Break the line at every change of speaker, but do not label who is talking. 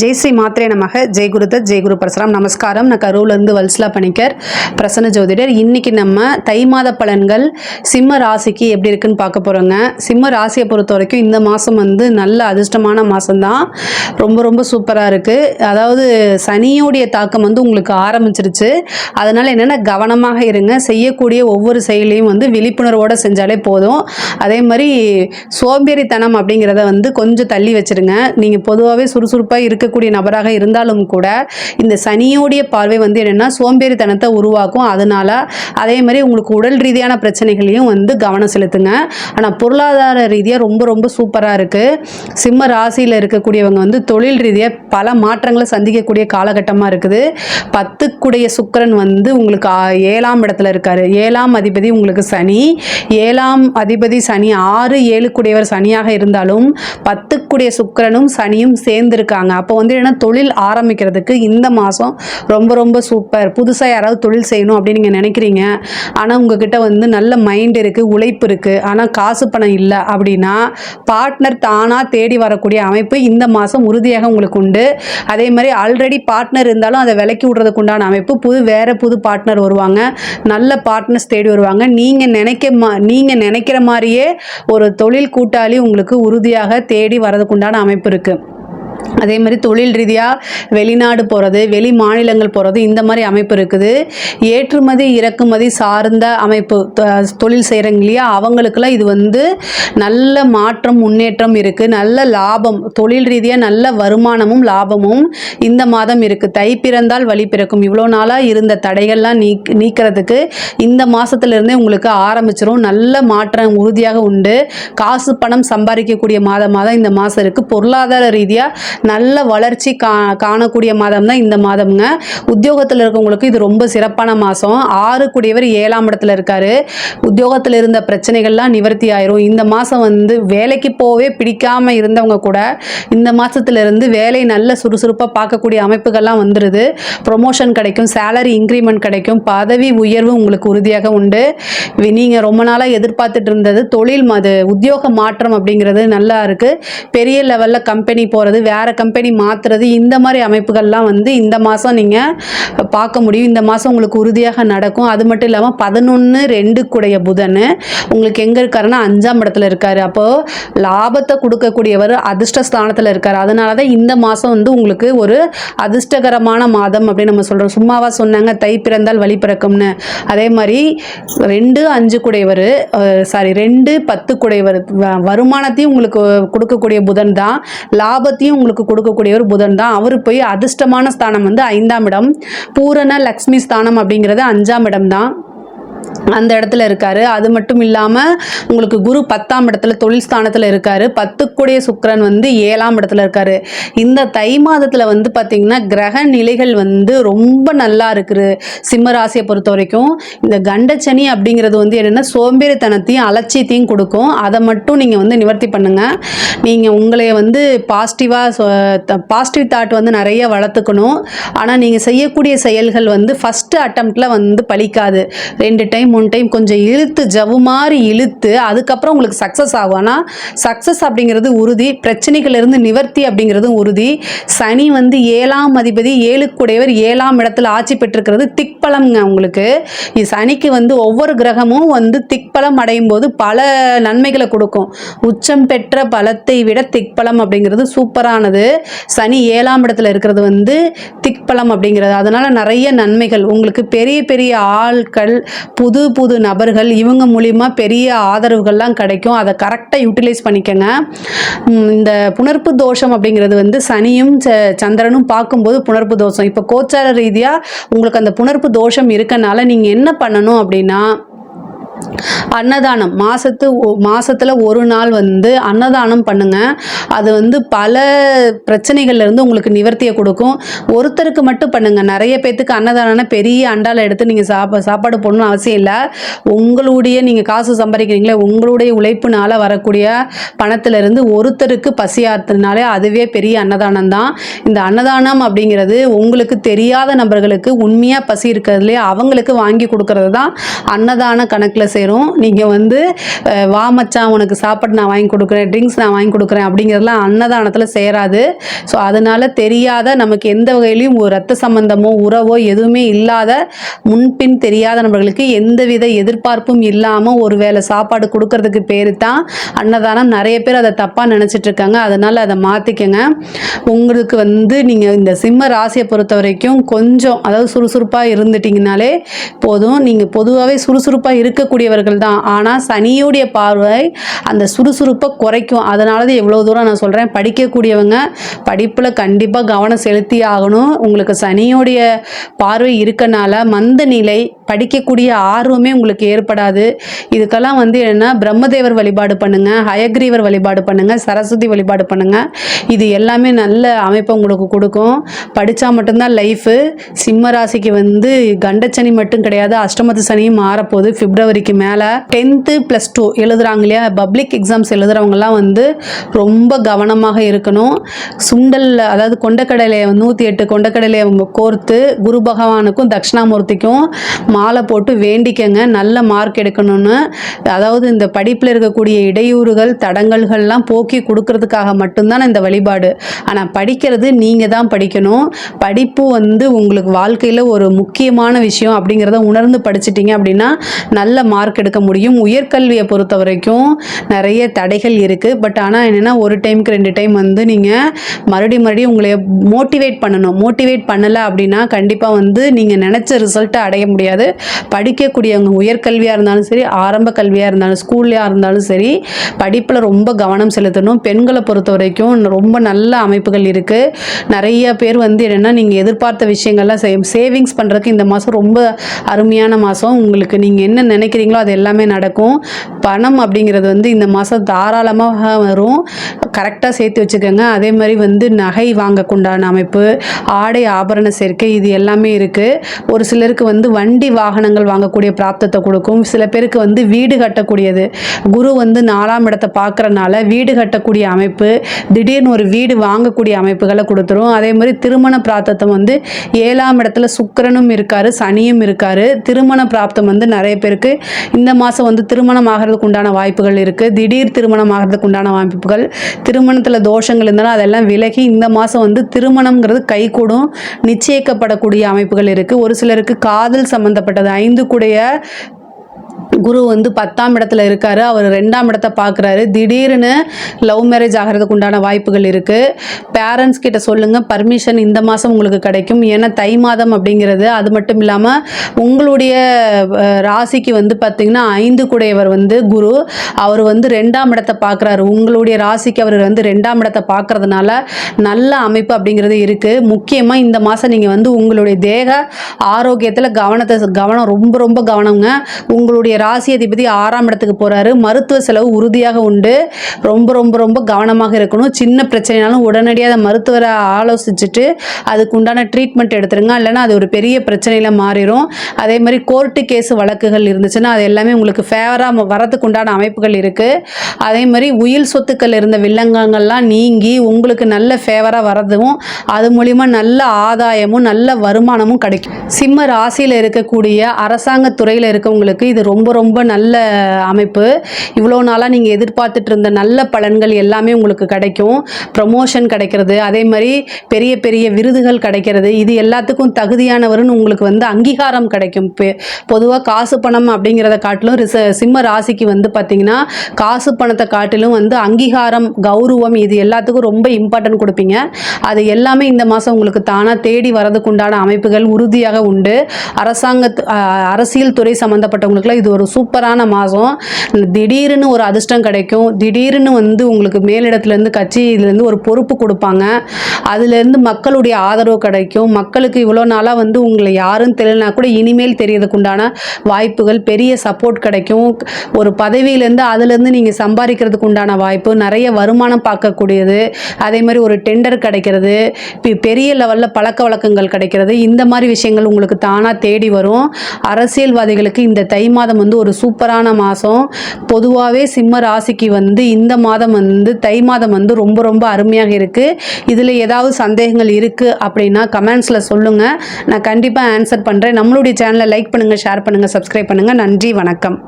ஜெய் ஸ்ரீ மாத்திரே நமக. ஜெய் குருத ஜெய் குரு பரசுராம். நமஸ்காரம். நான் கரூர்லேருந்து வல்சலா பணிக்கர் பிரசன்ன ஜோதிடர். இன்றைக்கி நம்ம தை மாத பலன்கள் சிம்ம ராசிக்கு எப்படி இருக்குன்னு பார்க்க போகிறோங்க சிம்ம ராசியை பொறுத்த வரைக்கும் இந்த மாதம் வந்து நல்ல அதிர்ஷ்டமான மாதம்தான் ரொம்ப ரொம்ப சூப்பராக இருக்குது அதாவது சனியோடைய தாக்கம் வந்து உங்களுக்கு ஆரம்பிச்சிருச்சு. அதனால் என்னென்ன கவனமாக இருங்க. செய்யக்கூடிய ஒவ்வொரு செயலையும் வந்து விழிப்புணர்வோடு செஞ்சாலே போதும். அதே மாதிரி சோம்பேறித்தனம் அப்படிங்கிறத வந்து கொஞ்சம் தள்ளி வச்சுருங்க. நீங்கள் பொதுவாகவே சுறுசுறுப்பாக இருக்க இருக்கக்கூடிய நபராக இருந்தாலும் கூட இந்த சனியோடைய பார்வை வந்து என்னென்னா சோம்பேறித்தனத்தை உருவாக்கும். அதனால அதே மாதிரி உங்களுக்கு உடல் ரீதியான பிரச்சனைகளையும் வந்து கவனம் செலுத்துங்க. ஆனால் பொருளாதார ரீதியாக ரொம்ப ரொம்ப சூப்பராக இருக்குது சிம்ம ராசியில் இருக்கக்கூடியவங்க வந்து தொழில் ரீதியாக பல மாற்றங்களை சந்திக்கக்கூடிய காலகட்டமாக இருக்குது. பத்துக்குடைய சுக்கரன் வந்து உங்களுக்கு ஏழாம் இடத்துல இருக்காரு. ஏழாம் அதிபதி உங்களுக்கு சனி. ஏழாம் அதிபதி சனி ஆறு ஏழுக்குடையவர் சனியாக இருந்தாலும் பத்துக்குடைய சுக்கரனும் சனியும் சேர்ந்துருக்காங்க. அப்போ வந்து என்னென்னா தொழில் ஆரம்பிக்கிறதுக்கு இந்த மாதம் ரொம்ப ரொம்ப சூப்பர். புதுசாக யாராவது தொழில் செய்யணும் அப்படின்னு நீங்கள் நினைக்கிறீங்க. ஆனால் உங்ககிட்ட வந்து நல்ல மைண்ட் இருக்குது உழைப்பு இருக்குது ஆனால் காசு பணம் இல்லை அப்படின்னா பார்ட்னர் தானாக தேடி வரக்கூடிய அமைப்பு இந்த மாதம் உறுதியாக உங்களுக்கு உண்டு. அதே மாதிரி ஆல்ரெடி பார்ட்னர் இருந்தாலும் அதை விலக்கி விடுறதுக்கு உண்டான அமைப்பு புது வேறு புது பார்ட்னர் வருவாங்க. நல்ல பார்ட்னர்ஸ் தேடி வருவாங்க. நீங்கள் நினைக்க மா நீங்கள் நினைக்கிற மாதிரியே ஒரு தொழில் கூட்டாளி உங்களுக்கு உறுதியாக தேடி வரதுக்குண்டான அமைப்பு இருக்குது அதே மாதிரி தொழில் ரீதியாக வெளிநாடு போகிறது வெளி மாநிலங்கள் போகிறது இந்த மாதிரி அமைப்பு இருக்குது. ஏற்றுமதி இறக்குமதி சார்ந்த அமைப்பு தொழில் செய்கிறவங்க இல்லையா அவங்களுக்கெல்லாம் இது வந்து நல்ல மாற்றம் முன்னேற்றம் இருக்குது நல்ல லாபம் தொழில் ரீதியாக நல்ல வருமானமும் லாபமும் இந்த மாதம் இருக்குது தை பிறந்தால் வழி பிறக்கும். இவ்வளோ நாளாக இருந்த தடைகள்லாம் நீக் நீக்கிறதுக்கு இந்த மாதத்துலேருந்தே உங்களுக்கு ஆரம்பிச்சிரும். நல்ல மாற்றம் உறுதியாக உண்டு. காசு பணம் சம்பாதிக்கக்கூடிய மாதமாக தான் இந்த மாதம் இருக்குது பொருளாதார ரீதியாக நல்ல வளர்ச்சி கா காணக்கூடிய மாதம் தான் இந்த மாதம்ங்க. உத்தியோகத்தில் இருக்கவங்களுக்கு இது ரொம்ப சிறப்பான மாதம் ஆறு கூடியவர் ஏழாம் இடத்துல இருக்காரு. உத்தியோகத்தில் இருந்த பிரச்சனைகள்லாம் நிவர்த்தி ஆயிரும். இந்த மாதம் வந்து வேலைக்கு போவே பிடிக்காம இருந்தவங்க கூட இந்த மாதத்துல இருந்து வேலை நல்ல சுறுசுறுப்பாக பார்க்கக்கூடிய அமைப்புகள்லாம் வந்துடுது ப்ரொமோஷன் கிடைக்கும் சேலரி இன்க்ரிமெண்ட் கிடைக்கும் பதவி உயர்வு உங்களுக்கு உறுதியாக உண்டு. நீங்கள் ரொம்ப நாளாக எதிர்பார்த்துட்டு இருந்தது தொழில் மது உத்தியோக மாற்றம் அப்படிங்கிறது நல்லா இருக்கு. பெரிய லெவலில் கம்பெனி போகிறது வேற கம்பெனி மாற்றுறது இந்த மாதிரி அமைப்புகள்லாம் வந்து இந்த மாதம் நீங்கள் பார்க்க முடியும். இந்த மாதம் உங்களுக்கு உறுதியாக நடக்கும். அது மட்டும் இல்லாமல் பதினொன்று ரெண்டு குடைய புதன் உங்களுக்கு எங்கே இருக்காருன்னா அஞ்சாம் இடத்துல இருக்கார். அப்போது லாபத்தை கொடுக்கக்கூடியவர் அதிர்ஷ்ட ஸ்தானத்தில் இருக்கார். அதனால தான் இந்த மாதம் வந்து உங்களுக்கு ஒரு அதிர்ஷ்டகரமான மாதம் அப்படின்னு நம்ம சொல்கிறோம் சும்மாவாக சொன்னாங்க தை பிறந்தால் வழி பிறக்கும்னு. அதே மாதிரி ரெண்டு அஞ்சு குடையவர் சாரி ரெண்டு பத்து குடையவர் வ- வருமானத்தையும் உங்களுக்கு கொடுக்கக்கூடிய புதன் தான். லாபத்தையும் உங்களுக்கு கொடுக்கக்கூடியவர் புதன் தான். அவர் போய் அதிர்ஷ்டமான ஸ்தானம் வந்து ஐந்தாம் இடம். பூரண லக்ஷ்மி ஸ்தானம் அப்படிங்கிறது அஞ்சாம் இடம் தான். அந்த இடத்துல இருக்காரு. அது மட்டும் இல்லாமல் உங்களுக்கு குரு பத்தாம் இடத்துல தொழில் ஸ்தானத்தில் இருக்காரு. பத்துக்குடைய சுக்கரன் வந்து ஏழாம் இடத்துல இருக்காரு. இந்த தை மாதத்தில் வந்து பார்த்தீங்கன்னா கிரக நிலைகள் வந்து ரொம்ப நல்லா இருக்குது. சிம்மராசியை பொறுத்த வரைக்கும் இந்த கண்டச்சனி அப்படிங்கிறது வந்து என்னென்னா சோம்பேறித்தனத்தையும் அலட்சியத்தையும் கொடுக்கும். அதை மட்டும் நீங்கள் வந்து நிவர்த்தி பண்ணுங்கள் நீங்கள் உங்களை வந்து பாசிட்டிவாக பாசிட்டிவ் தாட் வந்து நிறைய வளர்த்துக்கணும். ஆனால் நீங்கள் செய்யக்கூடிய செயல்கள் வந்து ஃபஸ்ட்டு அட்டம்ப்டில் வந்து பலிக்காது. ரெண்டு டைம் மூணு டைம் கொஞ்சம் இழுத்து ஜவ்வு மாதிரி இழுத்து அதுக்கப்புறம் உங்களுக்கு சக்ஸஸ் ஆகும். ஆனால் சக்ஸஸ் அப்படிங்கிறது உறுதி பிரச்சனைகளிலிருந்து நிவர்த்தி அப்படிங்கிறதும் உறுதி. சனி வந்து ஏழாம் அதிபதி ஏழுக்குடையவர் ஏழாம் இடத்துல ஆட்சி பெற்றிருக்கிறது திக்பலம்ங்க உங்களுக்கு. சனிக்கு வந்து ஒவ்வொரு கிரகமும் வந்து திக்பலம் அடையும் போது பல நன்மைகளை கொடுக்கும். உச்சம் பெற்ற பலத்தை விட திக்பலம் அப்படிங்கிறது சூப்பரானது. சனி ஏழாம் இடத்துல இருக்கிறது வந்து திக்பலம் அப்படிங்கிறது. அதனால் நிறைய நன்மைகள். உங்களுக்கு பெரிய பெரிய ஆட்கள் புது புது நபர்கள் இவங்க மூலிமா பெரிய ஆதரவுகள்லாம் கிடைக்கும். அதை கரெக்டாக யூட்டிலைஸ் பண்ணிக்கோங்க. இந்த புணர்ப்பு தோஷம் அப்படிங்கிறது வந்து சனியும் ச- சந்திரனும் பார்க்கும்போது புணர்ப்பு தோஷம். இப்போ கோச்சார ரீதியாக உங்களுக்கு அந்த புணர்ப்பு தோஷம் இருக்கனால நீங்கள் என்ன பண்ணணும் அப்படின்னா அன்னதானம். மாசத்து ஒ- மாசத்துல ஒரு நாள் வந்து அன்னதானம் பண்ணுங்க. அது வந்து பல பிரச்சனைகள்ல இருந்து உங்களுக்கு நிவர்த்தியை கொடுக்கும். ஒருத்தருக்கு மட்டும் பண்ணுங்க. நிறைய பேத்துக்கு அன்னதானம்னா பெரிய அண்டால எடுத்து நீங்க சாப்பா சாப்பாடு போடணும்னு அவசியம் இல்லை. உங்களுடைய நீங்க காசு சம்பாதிக்கிறீங்களே உங்களுடைய உழைப்புனால வரக்கூடிய பணத்துல இருந்து ஒருத்தருக்கு பசியாத்துனாலே அதுவே பெரிய அன்னதானம் தான். இந்த அன்னதானம் அப்படிங்கிறது உங்களுக்கு தெரியாத நபர்களுக்கு உண்மையா பசி இருக்கிறதுலே அவங்களுக்கு வாங்கி கொடுக்கறது தான் அன்னதான கணக்குல வேலை செய்கிறோம் நீங்கள் வந்து வா மச்சான் உனக்கு சாப்பாடு நான் வாங்கி கொடுக்குறேன் ட்ரிங்க்ஸ் நான் வாங்கி கொடுக்குறேன் அப்படிங்கிறதுலாம் அன்னதானத்தில் சேராது. ஸோ அதனால் தெரியாத நமக்கு எந்த வகையிலையும் ஒரு ரத்த சம்பந்தமோ உறவோ எதுவுமே இல்லாத முன்பின் தெரியாத நபர்களுக்கு எந்தவித எதிர்பார்ப்பும் இல்லாமல் ஒரு வேளை சாப்பாடு கொடுக்கறதுக்கு பேர் தான் அன்னதானம். நிறைய பேர் அதை தப்பாக நினச்சிட்டு இருக்காங்க. அதனால் அதை மாற்றிக்கங்க உங்களுக்கு வந்து நீங்கள் இந்த சிம்ம ராசியை பொறுத்த வரைக்கும் கொஞ்சம் அதாவது சுறுசுறுப்பாக இருந்துட்டிங்கனாலே போதும். நீங்கள் பொதுவாகவே சுறுசுறுப்பாக இருக்கக்கூடியவர்கள் தான். ஆனால் சனியுடைய பார்வை அந்த சுறுசுறுப்பை குறைக்கும். அதனால தான் எவ்வளோ தூரம் நான் சொல்கிறேன் படிக்கக்கூடியவங்க படிப்பில் கண்டிப்பாக கவனம் செலுத்தி ஆகணும். உங்களுக்கு சனியோடைய பார்வை இருக்கனால மந்த நிலை படிக்கக்கூடிய ஆர்வமே உங்களுக்கு ஏற்படாது. இதுக்கெல்லாம் வந்து என்னென்னா பிரம்மதேவர் வழிபாடு பண்ணுங்கள் ஹயக்ரீவர் வழிபாடு பண்ணுங்கள் சரஸ்வதி வழிபாடு பண்ணுங்கள் இது எல்லாமே நல்ல அமைப்பை உங்களுக்கு கொடுக்கும். படித்தா மட்டும்தான் லைஃபு சிம்ம ராசிக்கு வந்து கண்டச்சனி மட்டும் கிடையாது அஷ்டமத்து சனியும் மாறப்போகுது. பிப்ரவரிக்கு மேலே டென்த்து ப்ளஸ் டூ எழுதுறாங்க இல்லையா? பப்ளிக் எக்ஸாம்ஸ் எழுதுறவங்கலாம் வந்து ரொம்ப கவனமாக இருக்கணும். சுண்டல் அதாவது கொண்டக்கடலையை நூற்றி எட்டு கொண்டக்கடலையை கோர்த்து குரு பகவானுக்கும் தட்சிணாமூர்த்திக்கும் மாலை போட்டு வேண்டிக்கங்க. நல்ல மார்க் எடுக்கணும்னு. அதாவது இந்த படிப்பில் இருக்கக்கூடிய இடையூறுகள் தடங்கல்கள்லாம் போக்கி கொடுக்கறதுக்காக மட்டும்தான் இந்த வழிபாடு. ஆனால் படிக்கிறது நீங்கள் தான் படிக்கணும். படிப்பு வந்து உங்களுக்கு வாழ்க்கையில் ஒரு முக்கியமான விஷயம் அப்படிங்கிறத உணர்ந்து படிச்சிட்டிங்க அப்படின்னா நல்ல மார்க் எடுக்க முடியும். உயர்கல்வியை பொறுத்த வரைக்கும் நிறைய தடைகள் இருக்குது பட் ஆனால் என்னென்னா ஒரு டைமுக்கு ரெண்டு டைம் வந்து நீங்கள் மறுபடியும் மறுபடியும் உங்களை மோட்டிவேட் பண்ணணும். மோட்டிவேட் பண்ணலை அப்படின்னா கண்டிப்பாக வந்து நீங்கள் நினச்ச ரிசல்ட்டை அடைய முடியாது. படிக்கக்கூடியவங்க உயர்கல்வியாக இருந்தாலும் சரி ஆரம்ப கல்வியாக இருந்தாலும் ஸ்கூல்லையாக இருந்தாலும் சரி படிப்பில் ரொம்ப கவனம் செலுத்தணும். பெண்களை பொறுத்த வரைக்கும் ரொம்ப நல்ல அமைப்புகள் இருக்குது நிறைய பேர் வந்து என்னென்னா நீங்கள் எதிர்பார்த்த விஷயங்கள்லாம் சேவிங்ஸ் பண்ணுறதுக்கு இந்த மாதம் ரொம்ப அருமையான மாதம் உங்களுக்கு நீங்கள் என்ன நினைக்கிறீங்க நினைக்கிறீங்களோ அது எல்லாமே நடக்கும். பணம் அப்படிங்கிறது வந்து இந்த மாதம் தாராளமாக வரும். கரெக்டாக சேர்த்து வச்சுக்கோங்க. அதே மாதிரி வந்து நகை வாங்கக்குண்டான அமைப்பு ஆடை ஆபரண சேர்க்கை இது எல்லாமே இருக்குது ஒரு சிலருக்கு வந்து வண்டி வாகனங்கள் வாங்கக்கூடிய பிராப்தத்தை கொடுக்கும். சில பேருக்கு வந்து வீடு கட்டக்கூடியது. குரு வந்து நாலாம் இடத்தை பார்க்குறனால வீடு கட்டக்கூடிய அமைப்பு திடீர்னு ஒரு வீடு வாங்கக்கூடிய அமைப்புகளை கொடுத்துரும். அதே மாதிரி திருமண பிராப்தத்தை வந்து ஏழாம் இடத்துல சுக்கரனும் இருக்காரு சனியும் இருக்காரு. திருமண பிராப்தம் வந்து நிறைய பேருக்கு இந்த மாதம் வந்து திருமணம் ஆகிறதுக்கு உண்டான வாய்ப்புகள் இருக்குது திடீர் திருமணம் ஆகிறதுக்கு உண்டான வாய்ப்புகள். திருமணத்தில் தோஷங்கள் இருந்தாலும் அதெல்லாம் விலகி இந்த மாதம் வந்து திருமணம்ங்கிறது கைகூடும். நிச்சயிக்கப்படக்கூடிய அமைப்புகள் இருக்குது ஒரு சிலருக்கு காதல் சம்மந்தப்பட்டது ஐந்து கூடைய குரு வந்து பத்தாம் இடத்துல இருக்காரு. அவர் ரெண்டாம் இடத்த பார்க்குறாரு. திடீர்னு லவ் மேரேஜ் ஆகிறதுக்கு உண்டான வாய்ப்புகள் இருக்குது பேரண்ட்ஸ் கிட்ட சொல்லுங்கள் பர்மிஷன் இந்த மாதம் உங்களுக்கு கிடைக்கும். ஏன்னா தை மாதம் அப்படிங்கிறது அது மட்டும் இல்லாமல் உங்களுடைய ராசிக்கு வந்து பார்த்திங்கன்னா ஐந்து கூடையவர் வந்து குரு. அவர் வந்து ரெண்டாம் இடத்தை பார்க்குறாரு. உங்களுடைய ராசிக்கு அவர் வந்து ரெண்டாம் இடத்தை பார்க்கறதுனால நல்ல அமைப்பு அப்படிங்கிறது இருக்குது முக்கியமாக இந்த மாதம் நீங்கள் வந்து உங்களுடைய தேக ஆரோக்கியத்தில் கவனத்தை கவனம் ரொம்ப ரொம்ப கவனங்க. உங்களுடைய ராசி அதிபதி ஆறாம் இடத்துக்கு போகிறாரு மருத்துவ செலவு உறுதியாக உண்டு. ரொம்ப ரொம்ப ரொம்ப கவனமாக இருக்கணும். சின்ன பிரச்சனைனாலும் உடனடியாக அதை மருத்துவரை ஆலோசிச்சுட்டு அதுக்கு உண்டான ட்ரீட்மெண்ட் எடுத்துருங்க. இல்லைன்னா அது ஒரு பெரிய பிரச்சனையில் மாறிடும் அதே மாதிரி கோர்ட்டு கேஸ் வழக்குகள் இருந்துச்சுன்னா அது எல்லாமே உங்களுக்கு ஃபேவராக வரதுக்கு உண்டான அமைப்புகள் இருக்குது அதே மாதிரி உயில் சொத்துக்கள் இருந்த வில்லங்கங்கள்லாம் நீங்கி உங்களுக்கு நல்ல ஃபேவராக வரதும் அது மூலிமா நல்ல ஆதாயமும் நல்ல வருமானமும் கிடைக்கும். சிம்ம ராசியில் இருக்கக்கூடிய அரசாங்க துறையில் இருக்கவங்களுக்கு இது ரொம்ப ரொம்ப நல்ல அமைப்பு. இவ்வளோ நாளாக நீங்கள் எதிர்பார்த்துட்டு இருந்த நல்ல பலன்கள் எல்லாமே உங்களுக்கு கிடைக்கும். ப்ரமோஷன் கிடைக்கிறது. அதே மாதிரி பெரிய பெரிய விருதுகள் கிடைக்கிறது. இது எல்லாத்துக்கும் தகுதியானவர்னு உங்களுக்கு வந்து அங்கீகாரம் கிடைக்கும். பொதுவாக காசு பணம் அப்படிங்கிறத காட்டிலும் ரிச சிம்ம ராசிக்கு வந்து பார்த்திங்கன்னா காசு பணத்தை காட்டிலும் வந்து அங்கீகாரம் கௌரவம் இது எல்லாத்துக்கும் ரொம்ப இம்பார்ட்டன்ட் கொடுப்பீங்க. அது எல்லாமே இந்த மாதம் உங்களுக்கு தானாக தேடி வரதுக்கு உண்டான அமைப்புகள் உறுதியாக உண்டு. அரசாங்க அரசியல் துறை சம்மந்தப்பட்டவங்களுக்குலாம் இது ஒரு சூப்பரான மாதம் திடீர்னு ஒரு அதிர்ஷ்டம் கிடைக்கும். திடீர்னு வந்து உங்களுக்கு மேலிடத்துலேருந்து கட்சியிலேருந்து ஒரு பொறுப்பு கொடுப்பாங்க. அதுலேருந்து மக்களுடைய ஆதரவு கிடைக்கும். மக்களுக்கு இவ்வளோ நாளாக வந்து உங்களை யாரும் தெரியலனா கூட இனிமேல் தெரியறதுக்குண்டான வாய்ப்புகள் பெரிய சப்போர்ட் கிடைக்கும். ஒரு பதவியிலேருந்து அதுலேருந்து நீங்கள் சம்பாதிக்கிறதுக்கு உண்டான வாய்ப்பு நிறைய வருமானம் பார்க்கக்கூடியது. அதே மாதிரி ஒரு டெண்டர் கிடைக்கிறது. பெரிய லெவலில் பழக்க வழக்கங்கள் கிடைக்கிறது. இந்த மாதிரி விஷயங்கள் உங்களுக்கு தானாக தேடி வரும். அரசியல்வாதிகளுக்கு இந்த தை மாதம் வந்து வந்து ஒரு சூப்பரான மாதம் பொதுவாகவே சிம்ம ராசிக்கு வந்து இந்த மாதம் வந்து தை மாதம் வந்து ரொம்ப ரொம்ப அருமையாக இருக்குது இதில் ஏதாவது சந்தேகங்கள் இருக்குது அப்படின்னா கமெண்ட்ஸில் சொல்லுங்கள் நான் கண்டிப்பாக ஆன்சர் பண்ணுறேன் நம்மளுடைய சேனலை லைக் பண்ணுங்கள் ஷேர் பண்ணுங்கள் சப்ஸ்கிரைப் பண்ணுங்கள் நன்றி வணக்கம்.